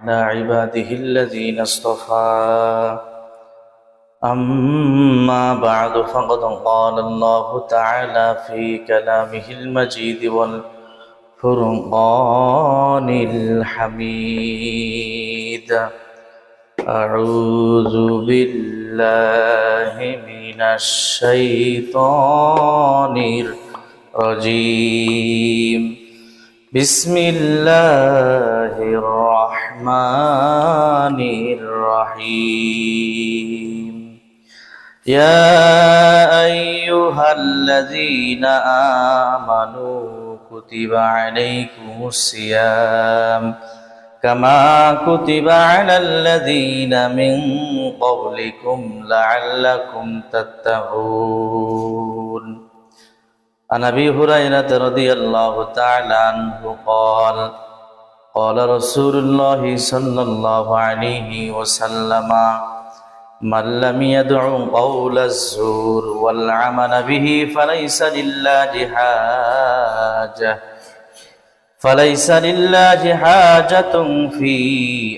على عباده الذين اصطفى أما بعد فقد قال الله تعالى في كلامه المجيد والفرقان الحميد أعوذ بالله من الشيطان الرجيم بسم الله الرحمن الرحيم يا أيها الذين آمنوا كتب عليكم الصيام كما كتب على الذين من قبلكم لعلكم تتقون عن ابي هريره رضي الله تعالى عنه قال قال رسول الله صلى الله عليه وسلم من لم يدع قول الزور والعمل به فليس لله حاجة فليس لله حاجة في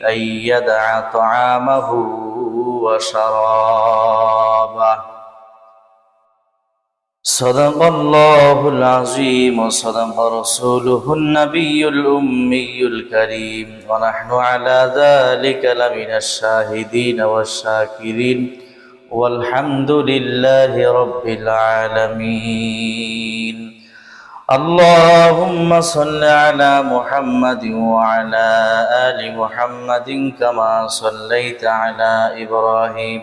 أن يدع طعامه وشرابه. صدق الله العظيم وصدق رسوله النبي الأمي الكريم ونحن على ذلك لمن الشاهدين والشاكرين والحمد لله رب العالمين اللهم صل على محمد وعلى آل محمد كما صليت على إبراهيم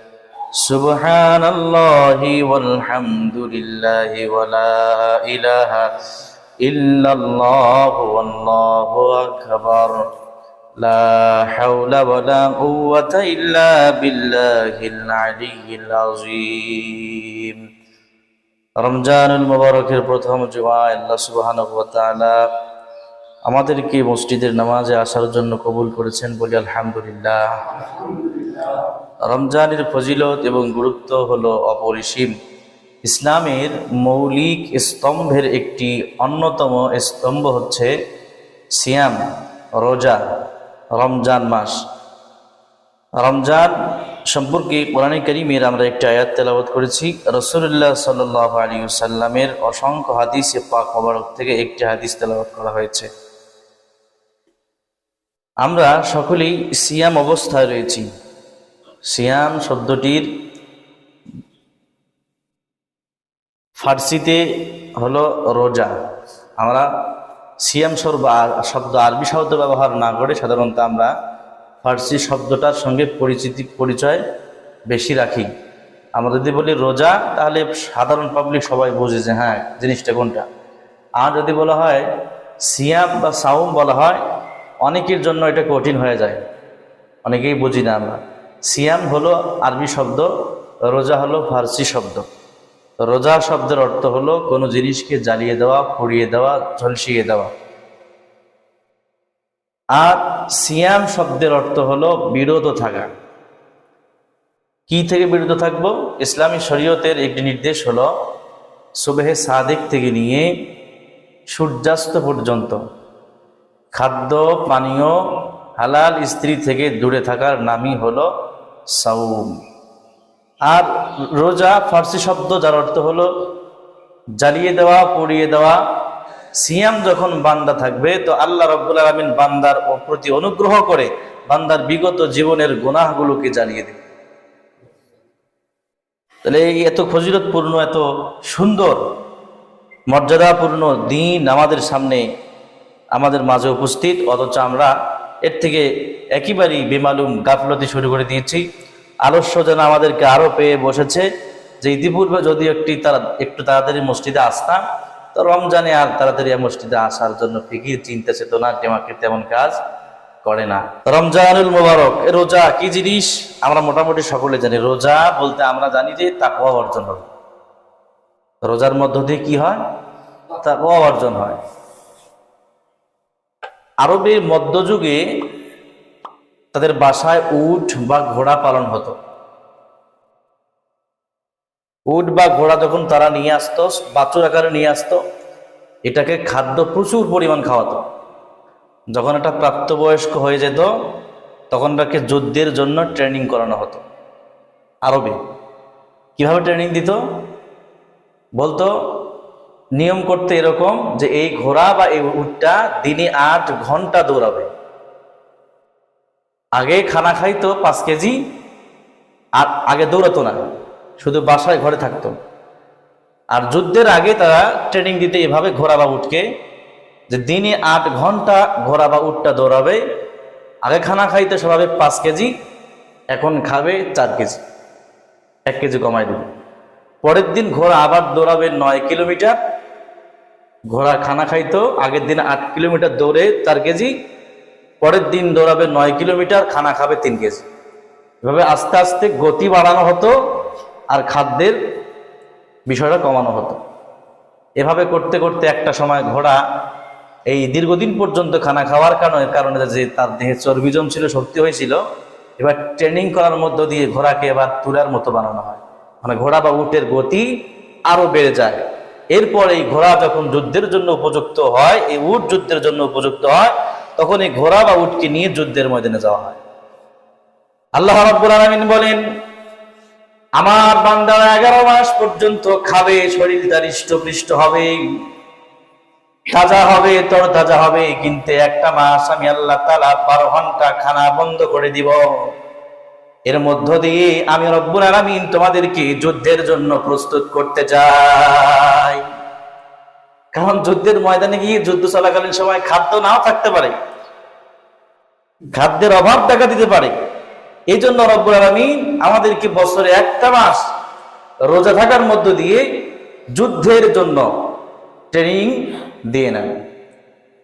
سبحان الله والحمد لله ولا إله إلا الله والله أكبر لا حول ولا قوة إلا بالله العلي العظيم রমজানুল মুবারকের প্রথম জুমায় আল্লাহ সুবহানাহু ওয়া তাআলা আমাদেরকে মসজিদের নামাজে আসার জন্য কবুল করেছেন বলি আলহামদুলিল্লাহ। রমজানের ফজিলত এবং গুরুত্ব হলো অপরিসীম। ইসলামের মৌলিক স্তম্ভের একটি অন্যতম স্তম্ভ হচ্ছে সিয়াম, রোজা, রমজান মাস। রমজান সম্পর্কে কোরআন করিমের আমরা একটি আয়াত তেলাবত করেছি। রসুল্লাহ সাল আলী সাল্লামের অসংখ্য হাদিসে পাক মোবারক থেকে একটি হাদিস তেলাবত করা হয়েছে। আমরা সকলেই সিয়াম অবস্থায় রয়েছি। সিয়াম শব্দটির ফার্সিতে হলো রোজা। আমরা সিয়াম শব্দ আরবি শব্দ ব্যবহার না করে সাধারণত আমরা ফার্সি শব্দটার সঙ্গে পরিচিতি, পরিচয় বেশি রাখি। আমরা যদি বলি রোজা, তাহলে সাধারণ পাবলিক সবাই বোঝে যে হ্যাঁ জিনিসটা কোনটা। আর যদি বলা হয় সিয়াম বা সাউম বলা হয় অনেকের জন্য এটা কঠিন হয়ে যায়। অনেকেই বুঝি না আমরা। সিয়াম হলো আরবি শব্দ, রোজা হলো ফার্সি শব্দ। রোজা শব্দের অর্থ হলো কোনো জিনিসকে জ্বালিয়ে দেওয়া, পুড়িয়ে দেওয়া, ঝলসিয়ে দেওয়া। আর সিয়াম শব্দের অর্থ হলো বিরত থাকা। কি থেকে বিরত থাকব? ইসলামী শরীয়তের একটি নির্দেশ হলো, সুবেহে সাদিক থেকে নিয়ে সূর্যাস্ত পর্যন্ত। খাদ্য, পানীয়, হালাল স্ত্রী থেকে দূরে থাকার নামই হলো সাউম। আর রোজা ফার্সি শব্দ যার অর্থ হলো জ্বালিয়ে দেওয়া, পড়িয়ে দেওয়া। সিয়াম যখন বান্দা থাকবে, তো আল্লাহ রব্বুল আলমিন বান্দার প্রতি অনুগ্রহ করে বান্দার বিগত জীবনের গুনাহগুলোকে জ্বালিয়ে দেবে। তাহলে এই এত ফজিলতপূর্ণ, এত সুন্দর, মর্যাদাপূর্ণ দিন আমাদের সামনে আমাদের মাঝে উপস্থিত, অথচ আমরা এর থেকে একেবারেই বেমালুম গাফলতি শুরু করে দিয়েছি। আলস্য যেন আমাদেরকে আরও পেয়ে বসেছে যে ইতিপূর্বে যদি একটি তারা, একটু তাড়াতাড়ি মসজিদে আসতাম, তো রমজানে আর তাড়াতাড়ি মসজিদে আসার জন্য ফিকির, চিন্তা, চেতনা, টেমাকে তেমন কাজ করে না। রমজানুল মোবারক রোজা কি জিনিস? আমরা মোটামুটি সকলে জানি, রোজা বলতে আমরা জানি যে তাকওয়া অর্জন হবে। রোজার মধ্য দিয়ে কি হয়? তাকওয়া অর্জন হয়। আরবের মধ্যযুগে তাদের বাসায় উট বা ঘোড়া পালন হতো। উট বা ঘোড়া যখন তারা নিয়ে আসতো, বাছুর আকারে নিয়ে আসতো, এটাকে খাদ্য প্রচুর পরিমাণ খাওয়াতো। যখন এটা প্রাপ্তবয়স্ক হয়ে যেত, তখন তাকে যুদ্ধের জন্য ট্রেনিং করানো হতো। আরবে। কীভাবে ট্রেনিং দিত? বলতো নিয়ম করতে এরকম যে এই ঘোড়া বা এই উটটা দিনে আট ঘণ্টা দৌড়াবে। আগে খানা খাইতো পাঁচ কেজি, আর আগে দৌড়াতো না, শুধু বাসায় ঘরে থাকতো। আর যুদ্ধের আগে তারা ট্রেনিং দিতে এভাবে ঘোড়া বা উঠকে যে দিনে আট ঘণ্টা ঘোড়া বা উটটা দৌড়াবে, আগে খানা খাইতে স্বভাবে পাঁচ কেজি, এখন খাবে চার কেজি, এক কেজি কমাই দেবে। পরের দিন ঘোড়া আবার দৌড়াবে নয় কিলোমিটার ঘোড়া খানা খাইতো, আগের দিন আট কিলোমিটার দৌড়ে চার কেজি, পরের দিন দৌড়াবে নয় কিলোমিটার, খানা খাবে তিন কেজি। এভাবে আস্তে আস্তে গতি বাড়ানো হতো আর খাদ্যের বিষয়টা কমানো হতো। এভাবে করতে করতে একটা সময় ঘোড়া এই দীর্ঘদিন পর্যন্ত খানা খাওয়ার কারণে কারণে যে তার দেহে চর্বি জমছিল শক্তি হয়েছিল, এবার ট্রেনিং করার মধ্য দিয়ে ঘোড়াকে এবার তুলার মতো বানানো হয়। মানে ঘোড়া বা উটের গতি আরও বেড়ে যায়। এরপর এই ঘোড়া যখন যুদ্ধের জন্য উপযুক্ত হয়, এই উট যুদ্ধের জন্য উপযুক্ত হয়, তখন এই ঘোড়া বা উটকে নিয়ে যুদ্ধের ময়দানে যাওয়া হয়। আল্লাহ রাব্বুল আলামিন বলেন, আমার বান্দারা এগারো মাস পর্যন্ত খাবে, শরীর তার পৃষ্ট হবে, তাজা হবে তর তাজা হবে, কিন্তু একটা মাস আমি আল্লাহ তালা বারো ঘণ্টা খানা বন্ধ করে দিব। এর মধ্য দিয়ে আমি রব্বুল আলামিন তোমাদেরকে যুদ্ধের জন্য প্রস্তুত করতে চাই। কারণ যুদ্ধের ময়দানে গিয়ে যুদ্ধ চলাকালীন সময় খাদ্য নাও থাকতে পারে। খাদ্যের অভাব দেখা দিতে পারে। এই জন্য রব্বুল আলমিন আমাদেরকে বছরে একটা মাস রোজা থাকার মধ্য দিয়ে যুদ্ধের জন্য ট্রেনিং দিয়ে নেন।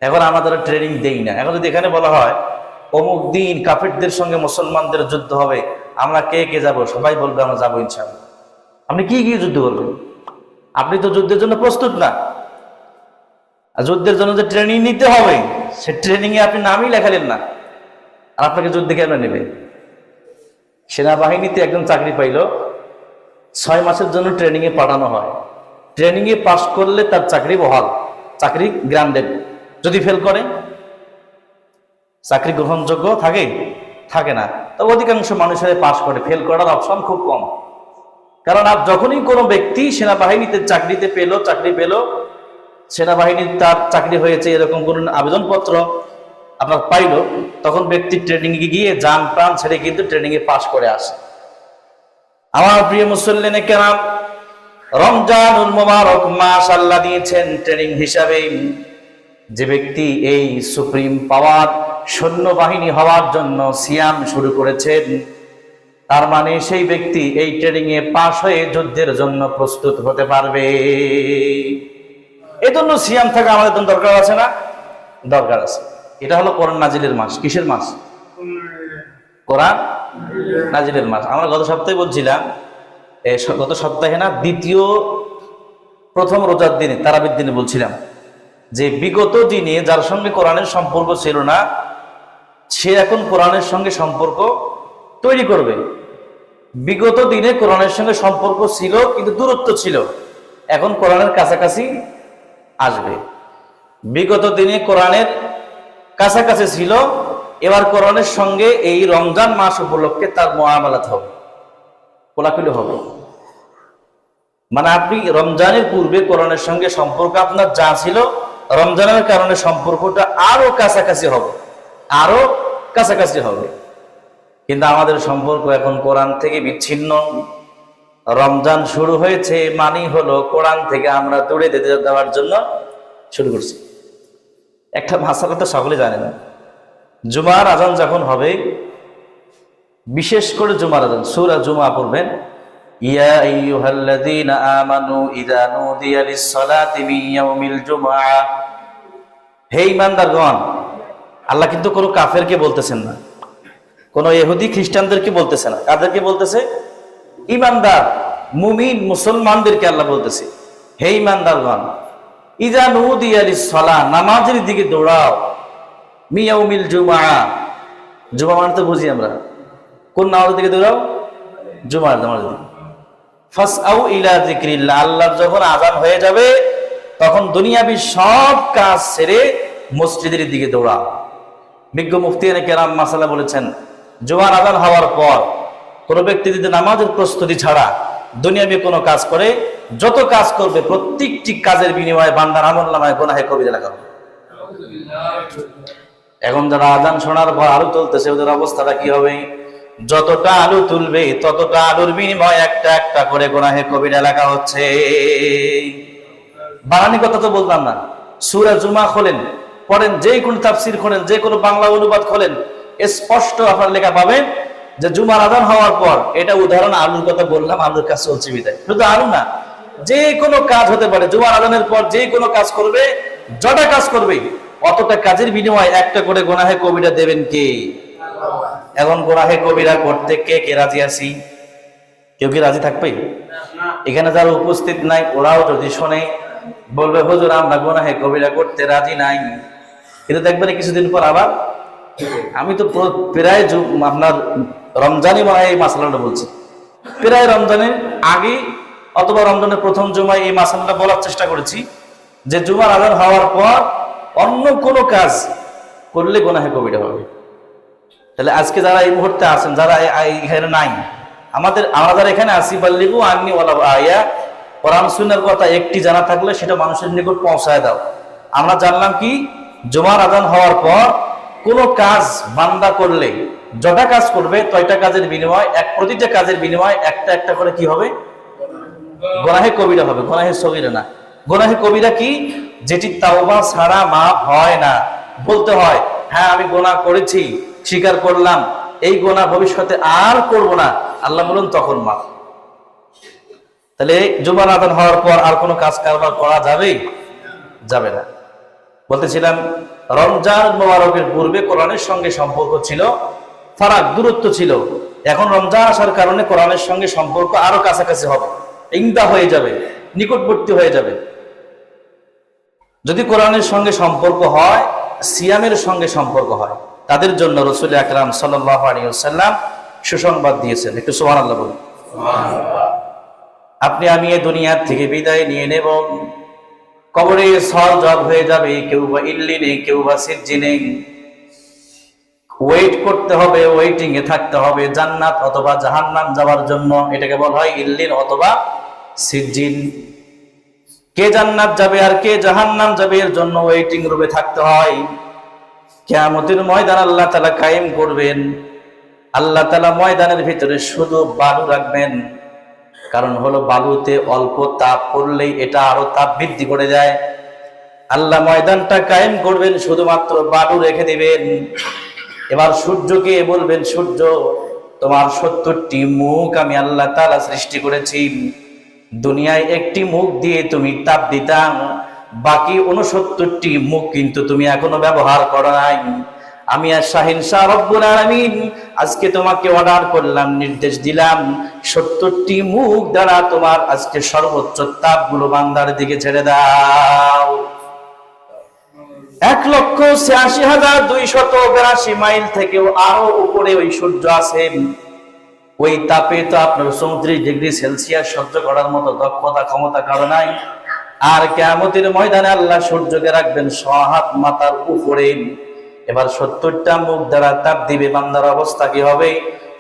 এখন আমাদের ট্রেনিং দেই না। এখন যদি এখানে বলা হয় অমুক দিন কাফিরদের সঙ্গে মুসলমানদের যুদ্ধ হবে, আমরা কে কে যাব? সবাই বলবে, আমরা যাব ইনশাআল্লাহ। আপনি কি গিয়ে যুদ্ধ করবেন? আপনি তো যুদ্ধের জন্য প্রস্তুত না। যুদ্ধের জন্য যে ট্রেনিং নিতে হবে, সে ট্রেনিং এ আপনি নামই লেখালেন না। আর আপনাকে যুদ্ধে কেন নেবে? সেনাবাহিনীতে একজন চাকরি পাইল, ছয় মাসের জন্য ট্রেনিং এ পাঠানো হয়। ট্রেনিং এ পাশ করলে তার চাকরি বহাল, চাকরি গ্রান্ডেড যদি ফেল করে চাকরি গ্রহণযোগ্য থাকে? থাকে না। তবে অধিকাংশ মানুষের পাশ করে ফেল করার অপশন খুব কম। কারণ আপ যখনই কোনো ব্যক্তি সেনাবাহিনীতে চাকরিতে পেল, চাকরি পেল সেনাবাহিনীর তার চাকরি হয়েছে এরকম কোন আবেদনপত্র আপনার পাইল, তখন ব্যক্তি ট্রেনিং এ গিয়ে যান প্রাণ ছেড়ে কিন্তু ট্রেনিং এ পাশ করে আসে। আমার প্রিয় মুসল্লিনে কেরাম, রমজানুল মোবারক মাস আল্লাহ দিয়েছেন ট্রেনিং হিসাবে যে ব্যক্তি এই সুপ্রিম পাওয়ার সৈন্যবাহিনী হওয়ার জন্য সিয়াম শুরু করেছেন। তার মানে সেই ব্যক্তি এই ট্রেনিং এ পাশ হয়ে যুদ্ধের জন্য প্রস্তুত হতে পারবে। এজন্য সিয়াম থাকা আমাদের জন্য দরকার আছে না? দরকার আছে। এটা হলো কোরআন নাজিলের মাস। কিসের মাস? কোরআন নাজিলের মাস। আমরা গত সপ্তাহে বলছিলাম গত সপ্তাহে না, দ্বিতীয়, প্রথম রোজার দিনে, তারাবির দিনে বলছিলাম যে বিগত দিনে যার সঙ্গে কোরআনের সম্পর্ক ছিল না সে এখন কোরআনের সঙ্গে সম্পর্ক তৈরি করবে। বিগত দিনে কোরআনের সঙ্গে সম্পর্ক ছিল, কিন্তু দূরত্ব ছিল। এখন কোরআনের কাছাকাছি আসবে। বিগত দিনে কোরআনের কাছাকাছি ছিল, এবার কোরআনের সঙ্গে এই রমজান মাস উপলক্ষে তার মোয়ামালাত হবে। কোলাকুলি হবে। মানে আপনি রমজানের পূর্বে কোরআনের সঙ্গে সম্পর্ক আপনার যা ছিল, রমজানের কারণে সম্পর্কটা আরও কাছাকাছি হবে। আরও কাছাকাছি হবে। কিন্তু আমাদের সম্পর্ক এখন কোরআন থেকে বিচ্ছিন্ন। রমজান শুরু হয়েছে মানি হলো কোরআন থেকে আমরা দূরে দিতে দেওয়ার জন্য শুরু করছি। একটা ভাষাটা তো সকলে জানে না। জুমার আজান যখন হবে, বিশেষ করে জুমার আজান, সূরা জুমা পড়বেন। ইয়া আইয়ুহাল্লাযীনা আমানু হে আল্লাহ কিন্তু কোনো কাফেরকে বলতেছেন না। কোনো এহুদি খ্রিস্টানদেরকে বলতেছে না। কাদেরকে বলতেছে? ইমানদার, মুমিন, মুসলমানদেরকে আল্লাহ বলতেছে। হে ইমানদারগণ ইজা নুদি আলী সলা নামাজের দিকে দৌড়াও। মিয়াউমিল জুমা জুমা মানে তো বুঝি আমরা। কোন নামাজের দিকে দৌড়াও? জুমার নামাজের দিকে। ফাস আউ ইলা জিক্রিল্লাহ আল্লাহর যখন আজান হয়ে যাবে, তখন দুনিয়াবি সব কাজ সেরে মসজিদের দিকে দৌড়াও। বিজ্ঞ মুফতি কেরাম মাসালা বলেছেন, জোয়ার আদান হওয়ার পর কোনো ব্যক্তি যদি নামাজের প্রস্তুতি ছাড়া দুনিয়াবি কোনো কাজ করে, যত কাজ করবে প্রত্যেকটি কাজের বিনিময়ে বান্দার আমল নামায় গোনাহে কবিতা লেখা হবে এখন যারা আজান শোনার পর আলু তুলতেছে, ওদের অবস্থাটা কি হবে? যতটা আলু তুলবে, ততটা আলুর বিনিময়ে একটা একটা করে গোনাহে কবিতা লেখা হচ্ছে। বানানি কথা তো বলতাম না। সুরা জুমা খোলেন। পড়েন, যে কোনো তাফসির খোলেন, যে কোনো বাংলা অনুবাদ খোলেন, স্পষ্ট আপনার লেখা পাবেন যে জুমার আদান হওয়ার পর, এটা উদাহরণ আলুর কথা বললাম, আলুর কাজ চলছে বিদায়। শুধু আলু না, যে কোনো কাজ হতে পারে, জুমার আদানের পর যে কোনো কাজ করবে, যটা কাজ করবে, অতটা কাজের বিনিময়ে একটা করে গোনাহে কবিরা দেবেন কে? এখন গোনাহে কবিরা করতে কে কে রাজি আছি? কেউ কি রাজি থাকবে? এখানে যারা উপস্থিত নাই, ওরাও যদি শোনে, বলবে, হুজুর, আমরা গোনাহে কবিরা করতে রাজি নাই। কিন্তু দেখবেন কিছুদিন পর আবার? আমি তো প্রায় আপনার রমজানই মনে হয় এই মাসালাটা বলছি। প্রায় রমজানের আগে অথবা রমজানের প্রথম জুমায় এই মাসালাটা বলার চেষ্টা করেছি যে জুমার আদান হওয়ার পর অন্য কোনো কাজ করলে গোনাহে কবিরা হবে। তাহলে আজকে যারা এই মুহূর্তে আছেন, যারা এখানে নাই, আমাদের আমরা যারা এখানে আসি পাল্লিগু আন্নি ওলা আয়া, কোরআন কথা একটি জানা থাকলে সেটা মানুষের নিকট পৌঁছায় দাও। আমরা জানলাম কি? জুমার আদান হওয়ার পর কোনো কাজ বান্দা করলে যটা কাজ করবে, তয়টা কাজের বিনিময়, এক প্রতিটা কাজের বিনিময় একটা একটা করে কি হবে? গোনাহে কবিরা হবে, গোনাহে সগিরা না। গোনাহে কবিরা কি? যেটি তাওবা ছাড়া মাপ হয় না। বলতে হয় হ্যাঁ আমি গোনা করেছি, স্বীকার করলাম, এই গোনা ভবিষ্যতে আর করব না। আল্লাহ বলুন, তখন মাপ তাহলে জুমার আদান হওয়ার পর আর কোনো কাজ কারবার করা যাবে যাবে না। বলতেছিলাম রমজান মোবারকের পূর্বে কোরআনের সঙ্গে সম্পর্ক ছিল ফারাক দূরত্ব ছিল। এখন রমজান আসার কারণে কোরআনের সঙ্গে সম্পর্ক আরও কাছাকাছি হবে। ইংদা হয়ে যাবে নিকটবর্তী হয়ে যাবে। যদি কোরআনের সঙ্গে সম্পর্ক হয় সিয়ামের সঙ্গে সম্পর্ক হয় তাদের জন্য রসুল আকরাম সাল্লাম সুসংবাদ দিয়েছেন। একটু সোহান আল্লাহ বলুন আপনি আমি এ দুনিয়ার থেকে বিদায় নিয়ে নেব। কবরে সল জব হয়ে যাবে, কেউ বা ইল্লিনে কেউ বা সিজ্জিনে ওয়েট করতে হবে ওয়েটিং এ থাকতে হবে, জান্নাত অথবা জাহান্নাম যাওয়ার জন্য। এটাকে বলা হয় ইল্লিন অথবা সিজ্জিন কে জান্নাত যাবে আর কে জাহান্নাম যাবে, এর জন্য ওয়েটিং রুমে থাকতে হয়। কেয়ামতের ময়দান আল্লাহ তালা কায়েম করবেন। আল্লাহ তালা ময়দানের ভিতরে শুধু বালু রাখবেন। কারণ হলো বালুতে অল্প তাপ পড়লেই এটা আরও তাপ বৃদ্ধি করে যায়। আল্লাহ ময়দানটা কায়েম করবেন, শুধুমাত্র বালু রেখে দিবেন। এবার সূর্যকে বলবেন, সূর্য, তোমার সত্তরটি মুখ আমি আল্লাহ তালা সৃষ্টি করেছি। দুনিয়ায় একটি মুখ দিয়ে তুমি তাপ দিতাম, বাকি উনসত্তরটি মুখ কিন্তু তুমি এখনও ব্যবহার করো নাই। আমি আর শাহিন শাহ রব্বুল আলামিন আজকে তোমাকে অর্ডার করলাম, নির্দেশ দিলাম। সত্তরটি মুখ দ্বারা তোমার আজকে সর্বোচ্চ তাপগুলো বান্দার দিকে ছেড়ে দাও। এক লক্ষ ছিয়াশি হাজার দুইশত বিরাশি মাইল থেকেও আরও উপরে ওই সূর্য আছে। ওই তাপে তো আপনার চৌত্রিশ ডিগ্রি সেলসিয়াস সহ্য করার মতো দক্ষতা, ক্ষমতা কারও নাই। আর কেমতের ময়দানে আল্লাহ সূর্যকে রাখবেন সহাত মাতার উপরে। এবার সত্তরটা মুখ দ্বারা তাপ দিবে, বান্দার অবস্থা কি হবে?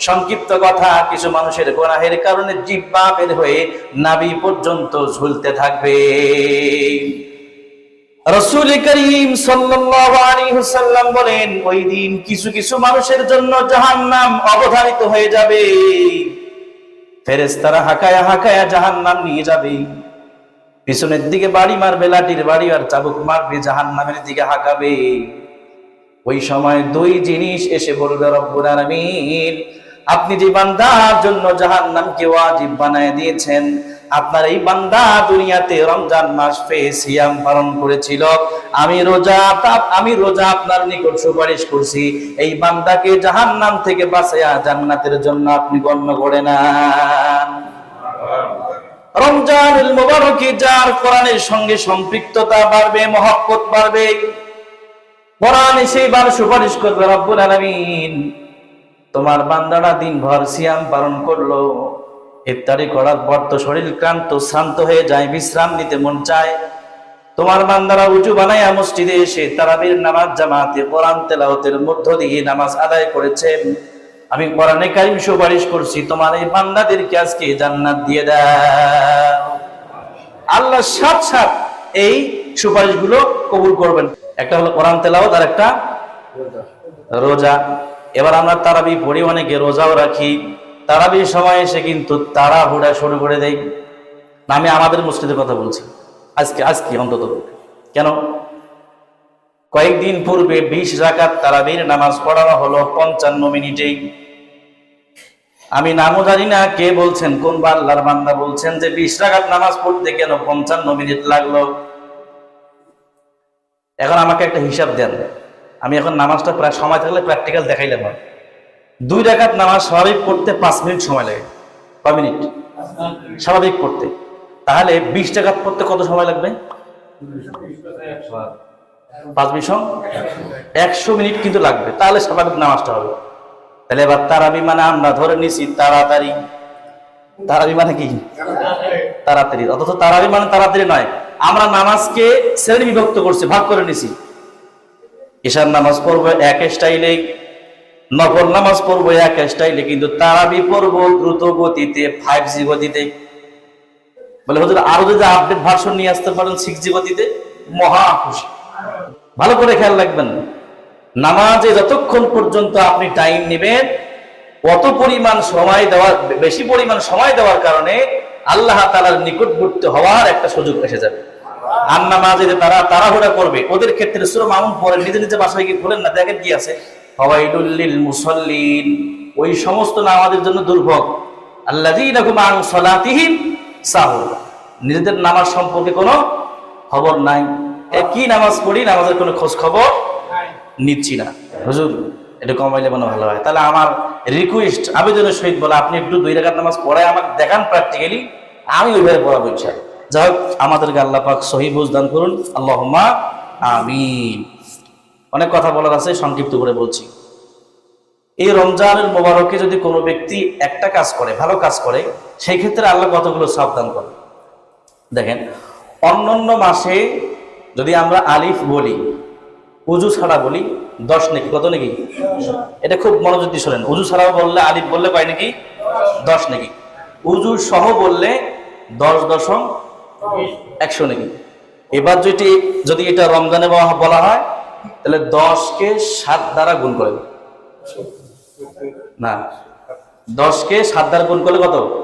সংক্ষিপ্ত কথা, কিছু মানুষের গোনাহের কারণে জিব্বা বের হয়ে নাবি পর্যন্ত ঝুলতে থাকবে। রসুল করিম সাল্লাম বলেন, ওই দিন কিছু কিছু মানুষের জন্য জাহান্নাম অবধারিত হয়ে যাবে। ফেরেস্তারা হাকায়া হাকায়া জাহান্নাম নিয়ে যাবে। পিছনের দিকে বাড়ি মারবে, লাঠির বাড়ি আর চাবুক মারবে, জাহান্নামের দিকে হাঁকাবে। ওই সময় দুই জিনিস এসে বলবে, রব্বুল আলামিন, আপনি যে বান্দার জন্য জাহান্নামকে ওয়াজিব বানায় দিয়েছেন, আপনার এই বান্দা দুনিয়াতে রমজান মাস পেয়ে সিয়াম পালন করেছিল। আমি রোজা আমি রোজা আপনার নিকট সুপারিশ করছি। এই বান্দাকে জাহান্নাম থেকে বাঁচাইয়া জান্নাতের জন্য আপনি গণ্য করে না রমজানুল মুবারকে যার কোরআনের সঙ্গে সম্পৃক্ততা বাড়বে, মহব্বত বাড়বে। কোরআন সেইবার সুপারিশ করবে, রব্বুল আলামিন। তোমার বান্দারা দিনভর সিয়াম পালন করল। ইফতারি করার পর তো শরীর ক্লান্ত, শ্রান্ত হয়ে যায়, বিশ্রাম নিতে মন চায়। তোমার বান্দারা উঁচু বানাইয়া মসজিদে এসে তারাবির নামাজ জামাতে, কোরআন তেলাওতের মধ্য দিয়ে নামাজ আদায় করেছেন আমি কোরআনে কারিম সুপারিশ করছি, তোমার এই বান্দাদেরকে আজকে জান্নাত দিয়ে দাও। আল্লাহ সাত সাত এই সুপারিশগুলো কবুল করবেন। একটা হলো কোরআন তেলাওয়াত আর একটা রোজা। এবার আমরা তারাবি পড়ি, অনেকে রোজাও রাখি। তারাবির সময় এসে কিন্তু তারা হুড়া শুরু করে দেয় আমি আমাদের মসজিদের কথা বলছি। আজকে আজকে অন্তত কেন? কয়েকদিন পূর্বে বিশ রাকাত তারাবির নামাজ পড়ানো হলো পঞ্চান্ন মিনিটেই। আমি নামও জানি না কে বলছেন, কোন বা আল্লাহর বান্দা বলছেন যে বিশ রাকাত নামাজ পড়তে কেন পঞ্চান্ন মিনিট লাগল? এখন আমাকে একটা হিসাব দেন। আমি এখন নামাজটা প্রায় সময় থাকলে প্র্যাকটিক্যাল দেখাইলাম। দুই রাকাত নামাজ স্বাভাবিক পড়তে পাঁচ মিনিট সময় লাগে। কয় মিনিট। স্বাভাবিক পড়তে তাহলে বিশ টাকা পড়তে কত সময় লাগবে? পাঁচ মিনিট একশো মিনিট কিন্তু লাগবে। তাহলে স্বাভাবিক নামাজটা হবে। তাহলে এবার তারাবি মানে আমরা ধরে নিছি তাড়াতাড়ি। তারাবি মানে কি? তাড়াতাড়ি। অথচ তারাবি মানে তাড়াতাড়ি নয়। আমরা নামাজকে শ্রেণি বিভক্ত করছি, ভাগ করে নিছি। ঈশার নামাজ পড়ব এক স্টাইলে, নফল নামাজ পড়ব এক স্টাইলে, কিন্তু তারাবি পড়ব দ্রুত গতিতে ফাইভ জি গতিতে। বলে, হুজুর, আরও যদি আপডেট ভার্সন নিয়ে আসতে পারেন সিক্স জি গতিতে, মহা খুশি। ভালো করে খেয়াল রাখবেন, নামাজে যতক্ষণ পর্যন্ত আপনি টাইম নেবেন, অত পরিমাণ সময় দেওয়ার বেশি পরিমাণ সময় দেওয়ার কারণে আল্লাহ তালার নিকটবর্তী হওয়ার একটা সুযোগ এসে যাবে। আর নামাজে যে তারা তাড়াহুড়া করবে। ওদের ক্ষেত্রে সুর মামুন পরে নিজে নিজে বাসায় গিয়ে বলেন না দেখেন কি আছে? হওয়াইডুল্লিল মুসল্লিন। ওই সমস্ত নামাজের জন্য দুর্ভোগ। আল্লাহ সলাতিহীন সাহুল নিজেদের নামাজ সম্পর্কে কোনো খবর নাই। কি নামাজ পড়ি? নামাজের কোনো খোঁজ খবর নিচ্ছি না। হুজুর এটা কমাইলে মনে ভালো হয়। তাহলে আমার রিকোয়েস্ট আবেদনের সহিত বলে আপনি একটু দুই রাকাত নামাজ পড়ায় আমাকে দেখান প্র্যাকটিক্যালি আমি ওইভাবে পড়াবো ইচ্ছা যাই হোক আমাদেরকে আল্লাহ পাক সহি বুঝদান করুন। আল্লাহমা আমিন। অনেক কথা বলার আছে, সংক্ষিপ্ত করে বলছি। এই রমজানের মোবারকে যদি কোনো ব্যক্তি একটা কাজ করে, ভালো কাজ করে সেই ক্ষেত্রে আল্লাহ কতগুলো সাবধান করে দেখেন, অন্যান্য মাসে যদি আমরা আলিফ বলি, উজু ছাড়া বলি, দশ নাকি, কত নাকি? এটা খুব মনোযোগ দিয়ে শোনেন। উজু ছাড়াও বললে, আলিফ বললে পাই নাকি? দশ নাকি। উজু সহ বললে দশ দশম একশো নাকি। এবার যদি যদি এটা রমজানে বলা- হয়, তাহলে দশকে সাত দ্বারা গুণ করে না, দশকে সাত দ্বারা গুণ করলে কত?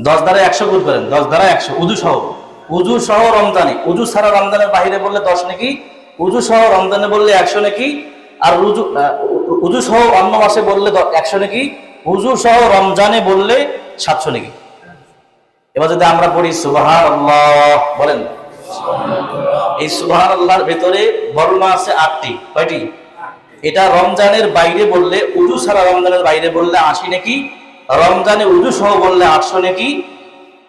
দশ দ্বারা একশো গুণ করেন দশ দ্বারা একশো। উজু সহ। উজু সহ রমজানে। উজু ছাড়া রমজানের বাইরে বললে দশ নাকি। উজু সহ রমজানে বললে একশো নাকি। আর উজু উজু সহ অন্য মাসে বললে একশো নাকি। উজু সহ রমজানে বললে সাতশো নাকি। এবার যদি আমরা পড়ি সুবাহান বলেন। এই সুবাহান আল্লাহর ভেতরে বর্ণনা আছে আটটি। কয়টি? এটা রমজানের বাইরে বললে উজু ছাড়া রমজানের বাইরে বললে আশি নাকি? রমজানে উজু সহ বললে আটশো নাকি?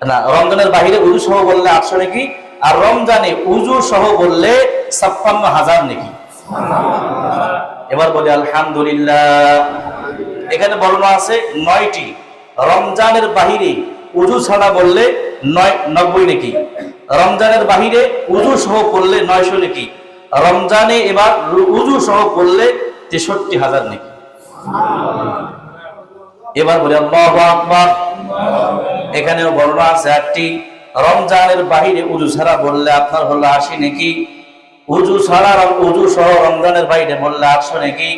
না, রমজানের বাইরে উজু সহ বললে আটশো নাকি? আর রমজানে উজু সহ বললে ছাপ্পান্ন হাজার নাকি? এবার বলি আলহামদুলিল্লাহ। এখানে বর্ণনা আছে নয়টি। রমজানের বাহিরে উজু ছাড়া বললে নয় নব্বই নাকি। রমজানের বাহিরে উজু সহ করলে নয়শো নাকি। রমজানে এবার উজু সহ করলে তেষট্টি হাজার নাকি। এবার বলি আকবার। এখানেও বর্ণনা আছে একটি, রমজানের বাহিরে উজু ছাড়া বললে আপনার হলো আশি নাকি। উজু ছাড়া উজু সহ রমজানের বাইরে বললে আটশো নাকি।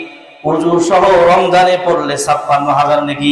উজু সহ রমজানে পড়লে ছাপ্পান্ন হাজার নাকি।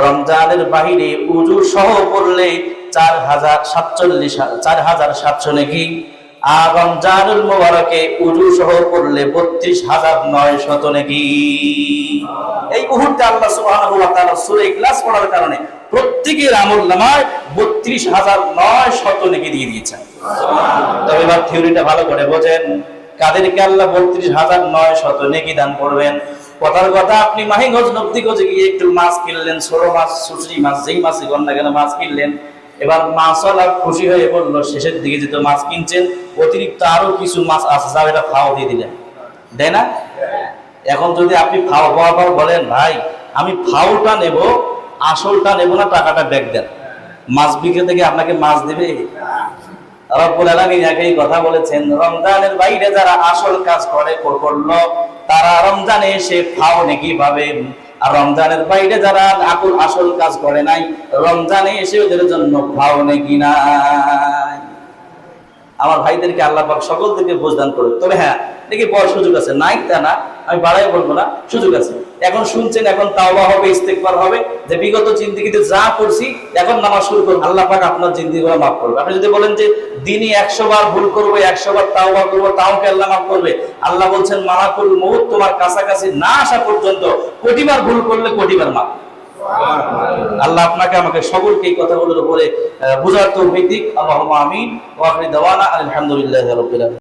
রমজানের বাহিরে উজু সহ পড়লে চার হাজার সাতচল্লিশ চার হাজার সাতশো নাকি? আর রমজানুল মোবারকে উজু সহ পড়লে বত্রিশ হাজার নয় শত নাকি? এই মুহূর্তে আল্লাহ সুবহানাহু ওয়া তাআলা সূরা ইখলাস পড়ার কারণে প্রত্যেকের নয় শত নাকি দিয়ে দিয়েছেন। তবে এবার থিওরিটা ভালো করে বোঝেন। কাদেরকে আল্লাহ বত্রিশ হাজার নয় শত নেকি দান করবেন? কথার কথা আপনি মাহিগঞ্জ নব্দি গজে গিয়ে একটু মাছ কিনলেন, ছোট মাছ, সুচরি মাছ, যেই মাছই কর না কেন মাছ কিনলেন। এবার মাছওয়ালা খুশি হয়ে বলল, শেষের দিকে যেহেতু মাছ কিনছেন, অতিরিক্ত আরও কিছু মাছ আছে, যাও এটা ফাও দিয়ে দিলেন। দেয় না? এখন যদি আপনি ফাও পাওয়ার পর বলেন, ভাই, আমি ফাউটা নেব, আসলটা নেব না, টাকাটা ব্যাগ দেন। মাছ বিক্রে থেকে আপনাকে মাছ দেবে? রব্বুল আলামিন একই কথা বলেছেন, রমজানের বাইরে যারা আসল কাজ করে করল তারা রমজানে এসে খাও নাকি পাবে আর রমজানের বাইরে যারা আকুল আসল কাজ করে নাই, রমজানে এসে ওদের জন্য খাও নাকি নাই? আমার ভাইদেরকে আল্লাহ পাক সকল থেকে বোঝদান করে তবে হ্যাঁ দেখি পর সুযোগ আছে। নাই তা না, আমি বাড়াই বলব না, সুযোগ আছে। এখন শুনছেন, এখন তাওবা হবে ইস্তেকবার হবে। যে বিগত জিন্দিগিতে যা করছি, এখন নামাজ শুরু করব। আল্লাহ পাক আপনার জিন্দিগিগুলো মাফ করবে। আপনি যদি বলেন যে দিনই একশো বার ভুল করব, একশো বার তাওবা করব, তাও কি আল্লাহ মাফ করবে? আল্লাহ বলছেন, মালাকুল মৌত তোমার কাছাকাছি না আসা পর্যন্ত কোটিবার ভুল করলে কোটিবার মাফ। আল্লাহ আপনাকে, আমাকে সকলকে এই কথাগুলোর উপরে বোঝার তো ভিত্তিক আল্লাহ আমিন। ওয়াকরি দেওয়ানা আলহামদুলিল্লাহ